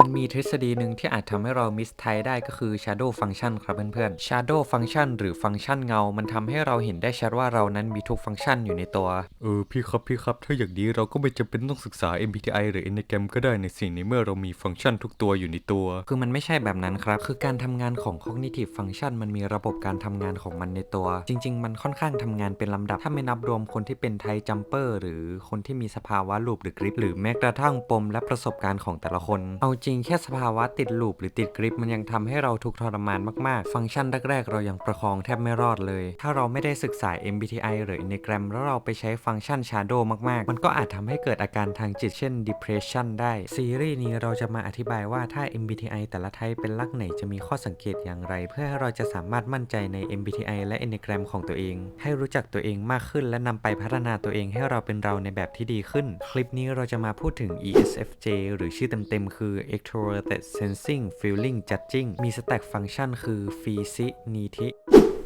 มันมีทฤษฎีหนึ่งที่อาจทำให้เรามิสไทได้ก็คือ shadow function ครับเพื่อนๆ shadow function หรือฟังก์ชันเงา มันทำให้เราเห็นได้ชัดว่าเรานั้นมีทุกฟังก์ชันอยู่ในตัว เออพี่ครับพี่ครับ ถ้าอย่างนี้เราก็ไม่จำเป็นต้องศึกษา MBTI หรือ Enneagram ก็ได้ในสิ่งในเมื่อเรามีฟังก์ชันทุกตัวอยู่ในตัว คือมันไม่ใช่แบบนั้นครับ คือการทำงานของ cognitive function มันมีระบบการทำงานของมันในตัว จริง ๆ มันค่อนข้างทำงานเป็นลำดับ ถ้าไม่นับรวมคนที่เป็นไทจัมเปอร์หรือคนที่มีสภาวะลูปหรือกริปหรือแม้กระทั่งปมและประสบการณ์ของแต่ละคนเอาจริงแค่สภาวะติดลูปหรือติดกริปมันยังทำให้เราทุกทรมานมากๆ ฟังก์ชันแรกๆ เรายังประคองแทบไม่รอดเลย ถ้าเราไม่ได้ศึกษา MBTI หรือ Enneagram แล้วเราไปใช้ฟังก์ชัน Shadow มากๆ มันก็อาจทำให้เกิดอาการทางจิตเช่น depression ได้ ซีรีส์นี้เราจะมาอธิบายว่าถ้า MBTI แต่ละไทป์เป็นลักษณ์ไหนจะมีข้อสังเกตอย่างไร เพื่อให้เราจะสามารถมั่นใจใน MBTI และ Enneagram ของตัวเอง ให้รู้จักตัวเองมากขึ้น และนำไปพัฒนาตัวเองให้เราเป็นเราในแบบที่ดีขึ้น คลิปนี้เราจะมาพูดถึง ESFJ หรือชื่อเต็มๆคือ Extroverted Sensing Feeling Judging มี stack function คือ Feasignity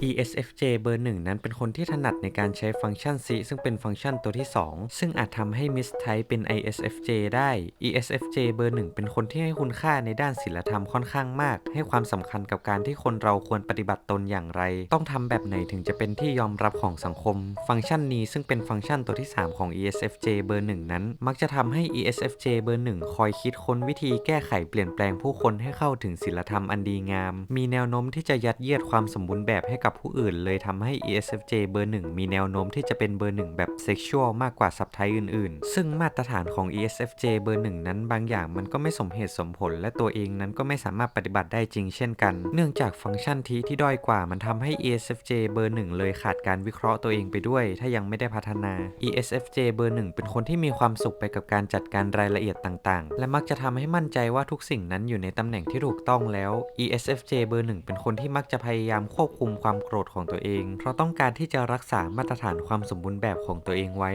ESFJ เบอร์หนึ่งนั้นเป็นคนที่ถนัดในการใช้ฟังก์ชัน C ซึ่งเป็นฟังก์ชันตัวที่ 2 ซึ่งอาจทำให้ mistype เป็น ISFJ ได้ ESFJ เบอร์หนึ่งเป็นคนที่ให้คุณค่าในด้านศีลธรรมค่อนข้างมาก ให้ความสำคัญกับการที่คนเราควรปฏิบัติตนอย่างไร ต้องทำแบบไหนถึงจะเป็นที่ยอมรับของสังคม ฟังก์ชันนี้ซึ่งเป็นฟังก์ชันตัวที่ 3 ของ ESFJ เบอร์หนึ่งนั้น มักจะทำให้ ESFJ เบอร์หนึ่งคอยคิดค้นวิธีแก้ก้ไขเปลี่ยนแปลงผู้คนให้เข้าถึงศีลธรรมอันดีงาม มีแนวโน้มที่จะยัดเยียดความสมบูรณ์แบบให้กับผู้อื่น เลยทำให้ ESFJ เบอร์หนึ่งมีแนวโน้มที่จะเป็นเบอร์หนึ่งแบบเซ็กชวลมากกว่าสับไทอื่นๆ ซึ่งมาตรฐานของ ESFJ เบอร์หนึ่งนั้นบางอย่างมันก็ไม่สมเหตุสมผล และตัวเองนั้นก็ไม่สามารถปฏิบัติได้จริงเช่นกัน เนื่องจากฟังก์ชันทีที่ด้อยกว่ามันทำให้ ESFJ เบอร์หนึ่งเลยขาดการวิเคราะห์ตัวเองไปด้วย ถ้ายังไม่ได้พัฒนา ESFJ เบอร์หนึ่งเป็นคนที่มีความสุขไปกับการจัดการรายละเอียดต่างๆ และมักจะทำให้มั่นใจว่าทุกสิ่งนั้นอยู่ในตำแหน่งที่ถูกต้องแล้ว ESFJ เบอร์หนึ่งเป็นคนที่มักจะพยายามควบคุมความโกรธของตัวเอง เพราะต้องการที่จะรักษามาตรฐานความสมบูรณ์แบบของตัวเองไว้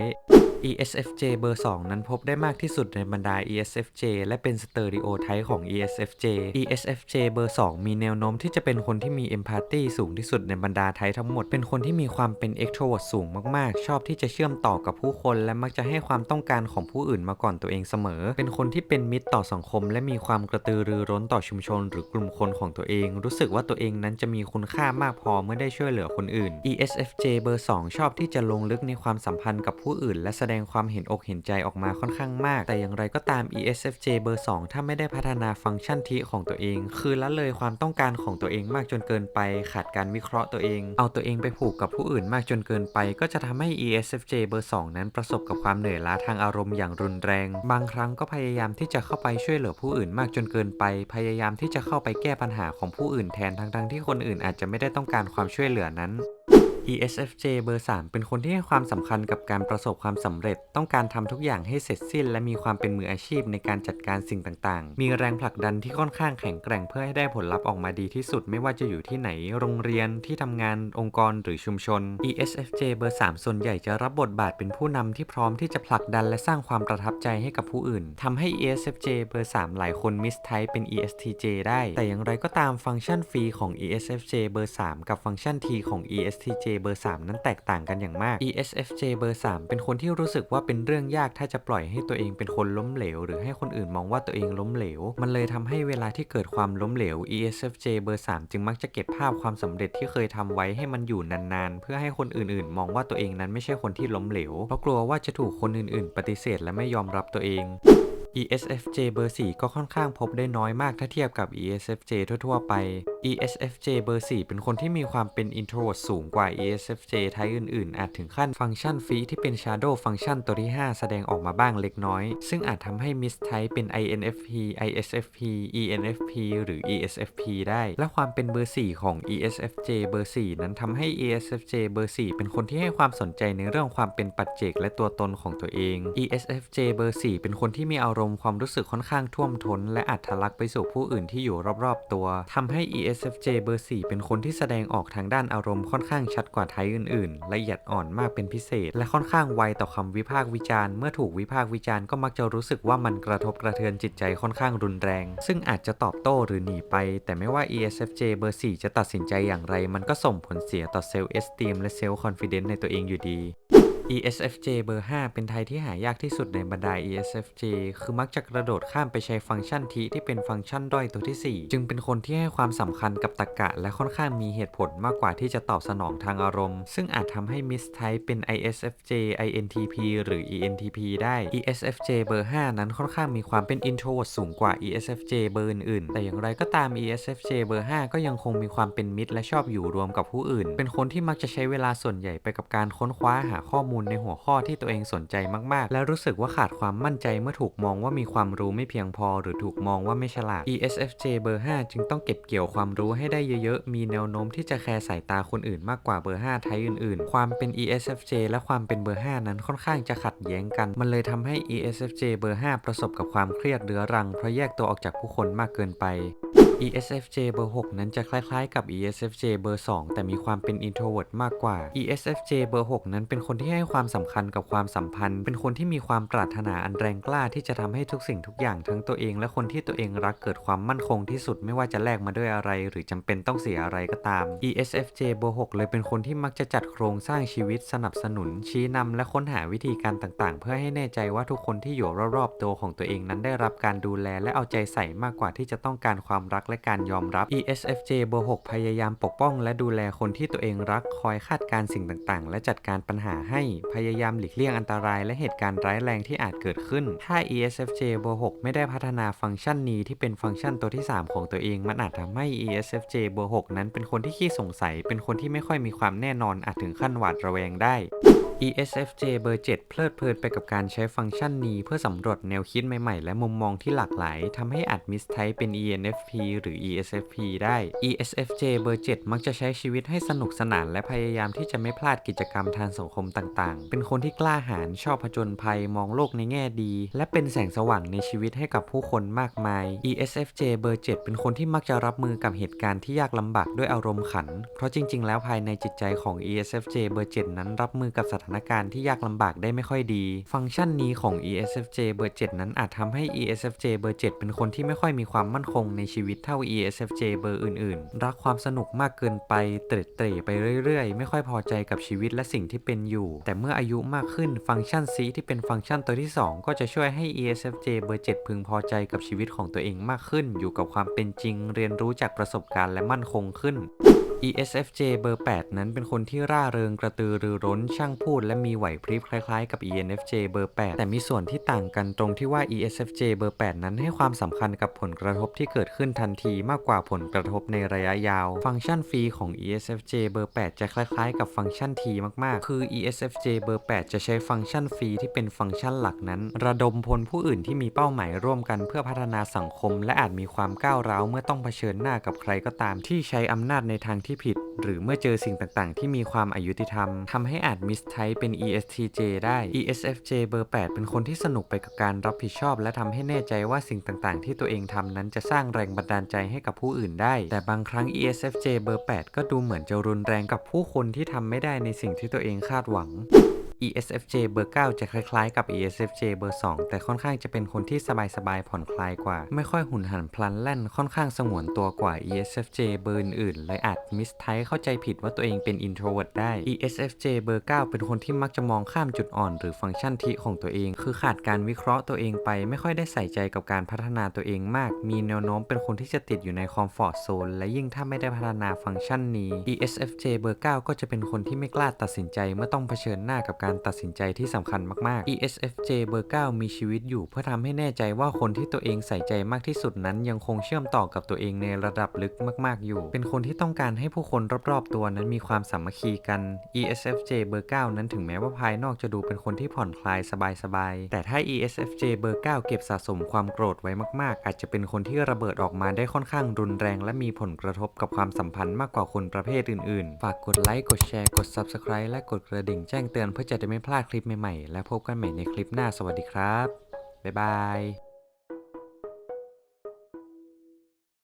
ESFJ เบอร์ 2 นั้นพบได้มากที่สุดในบรรดา ESFJ และเป็นสเตอริโอไทป์ของ ESFJ ESFJ เบอร์ 2 มีแนวโน้มที่จะเป็นคนที่มี Empathy สูงที่สุดในบรรดาไทป์ทั้งหมด เป็นคนที่มีความเป็น Extrovert สูงมากๆ ชอบที่จะเชื่อมต่อกับผู้คน และมักจะให้ความต้องการของผู้อื่นมาก่อนตัวเองเสมอ เป็นคนที่เป็นมิตรต่อสังคม และมีความกระตือรือร้นต่อชุมชน หรือกลุ่มคนของตัวเอง รู้สึกว่าตัวเองนั้นจะมีคุณค่ามากพอเมื่อได้ช่วยเหลือคนอื่น ESFJ เบอร์ 2 ชอบที่จะลงลึกในความสัมพันธ์กับผู้อื่น และแสดงความเห็นอกเห็นใจออกมาค่อนข้างมาก แต่อย่างไรก็ตาม ESFJ เบอร์ 2 ถ้าไม่ได้พัฒนาฟังก์ชันทีของตัวเอง คือละเลยความต้องการของตัวเองมากจนเกินไป ขาดการวิเคราะห์ตัวเอง เอาตัวเองไปผูกกับผู้อื่นมากจนเกินไป ก็จะทำให้ ESFJ เบอร์ 2 นั้นประสบกับความเหนื่อยล้าทางอารมณ์อย่างรุนแรง บางครั้งก็พยายามที่จะเข้าไปช่วยเหลือผู้อื่นมากจนเกินไป พยายามที่จะเข้าไปแก้ปัญหาของผู้อื่นแทนทั้งๆที่คนอื่นอาจจะไม่ได้ต้องการความช่วยเหลือนั้น ESFJ เบอร์ 3 เป็นคนที่ให้ความสำคัญกับการประสบความสำเร็จ ต้องการทำทุกอย่างให้เสร็จสิ้น และมีความเป็นมืออาชีพในการจัดการสิ่งต่างๆ มีแรงผลักดันที่ค่อนข้างแข็งแกร่งเพื่อให้ได้ผลลัพธ์ออกมาดีที่สุด ไม่ว่าจะอยู่ที่ไหน โรงเรียน ที่ทำงาน องค์กร หรือชุมชน ESFJ เบอร์ 3 ส่วนใหญ่จะรับบทบาทเป็นผู้นำที่พร้อมที่จะผลักดันและสร้างความประทับใจให้กับผู้อื่น ทำให้ ESFJ เบอร์ 3 หลายคนมิสไทป์เป็น ESTJ ได้ แต่อย่างไรก็ตามฟังก์ชันฟรีของ ESFJ เบอร์ 3 กับฟังก์ชัน T ของ ESTJ เบอร์ 3 นั้นแตกต่างกันอย่างมาก ESFJ เบอร์ 3 เป็นคนที่รู้สึกว่าเป็นเรื่องยากถ้าจะปล่อยให้ตัวเองเป็นคนล้มเหลว หรือให้คนอื่นมองว่าตัวเองล้มเหลว มันเลยทำให้เวลาที่เกิดความล้มเหลว ESFJ เบอร์ 3 จึงมักจะเก็บภาพความสำเร็จที่เคยทำไว้ให้มันอยู่นานๆ เพื่อให้คนอื่นๆ มองว่าตัวเองนั้นไม่ใช่คนที่ล้มเหลว เพราะกลัวว่าจะถูกคนอื่นๆ ปฏิเสธและไม่ยอมรับตัวเอง ESFJ เบอร์ 4 ก็ค่อนข้างพบได้น้อยมากถ้าเทียบกับ ESFJ ทั่ว ๆ ไป ESFJ เบอร์ 4 เป็นคนที่มีความเป็น introvert สูงกว่า ESFJ ไทป์อื่น ๆ อาจถึงขั้นฟังก์ชันฟีที่เป็น shadow ฟังก์ชันตัวที่ 5 แสดงออกมาบ้างเล็กน้อย ซึ่งอาจทำให้ mistype เป็น INFP ISFP ENFP หรือ ESFP ได้ และความเป็นเบอร์ 4 ของ ESFJ เบอร์ 4 นั้นทำให้ ESFJ เบอร์ 4 เป็นคนที่ให้ความสนใจในเรื่องความเป็นปัจเจกและตัวตนของตัวเอง ESFJ เบอร์ 4 เป็นคนที่มีอารมณ์มณ์ความรู้สึกค่อนข้างท่วมท้น และอาจทะลักไปสู่ผู้อื่นที่อยู่รอบๆตัวทำให้ ESFJ เบอร์ 4 เป็นคนที่แสดงออกทางด้านอารมณ์ค่อนข้างชัดกว่าไทป์อื่นๆ ละเอียดอ่อนมากเป็นพิเศษ และค่อนข้างไวต่อคำวิพากษ์วิจารณ์เมื่อถูกวิพากษ์วิจารณ์ก็มักจะรู้สึกว่ามันกระทบกระเทือนจิตใจค่อนข้างรุนแรง ซึ่งอาจจะตอบโต้หรือหนีไป แต่ไม่ว่า ESFJ เบอร์ 4 จะตัดสินใจอย่างไร มันก็ส่งผลเสียต่อเซลล์เอสติมและเซลล์คอนฟิเดนซ์ในตัวเองอยู่ดี ESFJ เบอร์ 5 เป็นไทยที่หายากที่สุดในบรรดา ESFJ คือมักจะกระโดดข้ามไปใช้ฟังก์ชันทีที่เป็นฟังก์ชันด้อยตัวที่ 4 จึงเป็นคนที่ให้ความสำคัญกับตรรกะ และค่อนข้างมีเหตุผลมากกว่าที่จะตอบสนองทางอารมณ์ ซึ่งอาจทำให้มิสไทป์เป็น ISFJ INTP หรือ ENTP ได้ ESFJ เบอร์ 5 นั้นค่อนข้างมีความเป็น introvert สูงกว่า ESFJ เบอร์อื่นๆแต่อย่างไรก็ตาม ESFJ เบอร์ 5 ก็ยังคงมีความเป็นมิตรและชอบอยู่รวมกับผู้อื่น เป็นคนที่มักจะใช้เวลาส่วนใหญ่ไปกับการค้นคว้าหาข้อมูลในหัวข้อที่ตัวเองสนใจมากๆ และรู้สึกว่าขาดความมั่นใจเมื่อถูกมองว่ามีความรู้ไม่เพียงพอ หรือถูกมองว่าไม่ฉลาด ESFJ เบอร์ 5 จึงต้องเก็บเกี่ยวความรู้ให้ได้เยอะๆ มีแนวโน้มที่จะแคร์สายตาคนอื่นมากกว่าเบอร์ 5 ไทยอื่นๆ ความเป็น ESFJ และความเป็นเบอร์ 5 นั้นค่อนข้างจะขัดแย้งกัน มันเลยทำให้ ESFJ เบอร์ 5 ประสบกับความเครียดเรื้อรังเพราะแยกตัวออกจากผู้คนมากเกินไป ESFJ เบอร์ 6 นั้นจะคล้ายๆกับ ESFJ เบอร์ 2 แต่มีความเป็น introvert มากกว่า ESFJ เบอร์ 6 นั้นเป็นคนที่ให้ความสำคัญกับความสัมพันธ์ เป็นคนที่มีความปรารถนาอันแรงกล้าที่จะทำให้ทุกสิ่งทุกอย่างทั้งตัวเอง และคนที่ตัวเองรักเกิดความมั่นคงที่สุดไม่ว่าจะแลกมาด้วยอะไร หรือจำเป็นต้องเสียอะไรก็ตาม ESFJ เบอร์6เลยเป็นคนที่มักจะจัดโครงสร้างชีวิตสนับสนุน ชี้นำและค้นหาวิธีการต่างๆ เพื่อให้แน่ใจว่าทุกคนที่อยู่รอบๆตัวของตัวเองนั้นได้รับการดูแลและเอาใจใส่มากกว่าที่จะต้องการความรักและการยอมรับ ESFJ เบอร์6พยายามปกป้อง และดูแลคนที่ตัวเองรักคอยคาดการสิ่งต่างๆ และจัดการปัญหาให้พยายามหลีกเลี่ยงอันตรายและเหตุการณ์ร้ายแรงที่อาจเกิดขึ้น ถ้า ESFJ เบอร์6ไม่ได้พัฒนาฟังก์ชันนี้ที่เป็นฟังก์ชันตัวที่ 3 ของตัวเอง มันอาจทำให้ ESFJ เบอร์6นั้นเป็นคนที่ขี้สงสัย เป็นคนที่ไม่ค่อยมีความแน่นอนอาจถึงขั้นหวาดระแวงได้ ESFJ เบอร์ 7 เพลิดเพลินไปกับการใช้ฟังก์ชันนี้ เพื่อสำรวจแนวคิดใหม่ๆ และมุมมองที่หลากหลายทำให้อาจมิสไทป์เป็น ENFP หรือ ESFP ได้ ESFJ เบอร์ 7 มักจะใช้ชีวิตให้สนุกสนาน และพยายามที่จะไม่พลาดกิจกรรมทางสังคมต่างๆ เป็นคนที่กล้าหาญชอบผจญภัยมองโลกในแง่ดี และเป็นแสงสว่างในชีวิตให้กับผู้คนมากมาย ESFJ เบอร์ 7 เป็นคนที่มักจะรับมือกับเหตุการณ์ที่ยากลำบากด้วยอารมณ์ขัน เพราะจริง ๆ แล้วภายในจิตใจของ ESFJ เบอร์ 7 นั้นรับมือกับสถานการณ์ที่ยากลำบากได้ไม่ค่อยดี ฟังก์ชันนี้ของ ESFJ เบอร์ 7 นั้นอาจทำให้ ESFJ เบอร์ 7 เป็นคนที่ไม่ค่อยมีความมั่นคงในชีวิตเท่า ESFJ เบอร์อื่น ๆ รักความสนุกมากเกินไปเตร็ดเตร่ไปเรื่อย ๆ ไม่ค่อยพอใจกับชีวิตและสิ่งที่เป็นอยู่ แแต่เมื่ออายุมากขึ้นฟังก์ชัน C ที่เป็นฟังก์ชันตัวที่ 2 ก็จะช่วยให้ ESFJ เบอร์ 7 พึงพอใจกับชีวิตของตัวเองมากขึ้น อยู่กับความเป็นจริง เรียนรู้จากประสบการณ์และมั่นคงขึ้น ESFJ เบอร์ 8 นั้นเป็นคนที่ร่าเริงกระตือรือร้นช่างพูด และมีไหวพริบคล้ายๆกับ ENFJ เบอร์ 8 แต่มีส่วนที่ต่างกันตรงที่ว่า ESFJ เบอร์ 8 นั้นให้ความสำคัญกับผลกระทบที่เกิดขึ้นทันทีมากกว่าผลกระทบในระยะยาว ฟังก์ชันฟรีของ ESFJ เบอร์ 8 จะคล้ายๆ กับฟังก์ชัน T มากๆ คือ ESFJ เบอร์ 8 จะใช้ฟังก์ชันฟรีที่เป็นฟังก์ชันหลักนั้น ระดมพลผู้อื่นที่มีเป้าหมายร่วมกันเพื่อพัฒนาสังคม และอาจมีความก้าวร้าวเมื่อต้องเผชิญหน้ากับใครก็ตามที่ใช้อำนาจในทางที่ผิด หรือเมื่อเจอสิ่งต่างๆ ที่มีความอายุติธรรมทำให้อาจมิสไทป์เป็น ESTJ ได้ ESFJ เบอร์ 8 เป็นคนที่สนุกไปกับการรับผิดชอบ และทำให้แน่ใจว่าสิ่งต่างๆ ที่ตัวเองทำนั้นจะสร้างแรงบันดาลใจให้กับผู้อื่นได้ แต่บางครั้ง ESFJ เบอร์ 8 ก็ดูเหมือนจะรุนแรงกับผู้คนที่ทำไม่ได้ในสิ่งที่ตัวเองคาดหวัง ESFJ เบอร์ 9 จะคล้ายๆกับ ESFJ เบอร์ 2 แต่ค่อนข้างจะเป็นคนที่สบายๆผ่อนคลายกว่า ไม่ค่อยหุนหันพลันแล่นค่อนข้างสงวนตัวกว่า ESFJ เบอร์อื่นๆเลยอาจมิสไทเข้าใจผิดว่าตัวเองเป็น introvert ได้ ESFJ เบอร์ 9 เป็นคนที่มักจะมองข้ามจุดอ่อนหรือฟังก์ชันทิของตัวเอง คือขาดการวิเคราะห์ตัวเองไป ไม่ค่อยได้ใส่ใจกับการพัฒนาตัวเองมาก มีแนวโน้มเป็นคนที่จะติดอยู่ในคอมฟอร์ z โซนและยิ่งถ้าไม่ได้พัฒนาฟังก์ชันนี้ ESFJ เบอร์ 9 ก็จะเป็นคนที่ไม่กล้าตัดสินใจเมื่อต้องเผชิญหน้ากับการตัดสินใจที่สำคัญมากๆ ESFJ เบอร์ 9 มีชีวิตอยู่เพื่อทำให้แน่ใจว่าคนที่ตัวเองใส่ใจมากที่สุดนั้นยังคงเชื่อมต่อกับตัวเองในระดับลึกมาก ๆ อยู่ เป็นคนที่ต้องการให้ผู้คนรอบๆ ตัวนั้นมีความสามัคคีกัน ESFJ เบอร์ 9 นั้นถึงแม้ว่าภายนอกจะดูเป็นคนที่ผ่อนคลายสบายๆ แต่ถ้า ESFJ เบอร์ 9 เก็บสะสมความโกรธไว้มาก ๆ อาจจะเป็นคนที่ระเบิดออกมาได้ค่อนข้างรุนแรง และมีผลกระทบกับความสัมพันธ์มากกว่าคนประเภทอื่น ๆ ฝากกดไลค์ กดแชร์ กด Subscribe และกดกระดิ่งแจ้งเตือนเพื่อจะจะไม่พลาดคลิปใหม่ๆ และพบกันใหม่ในคลิปหน้าสวัสดีครับ บ๊ายบาย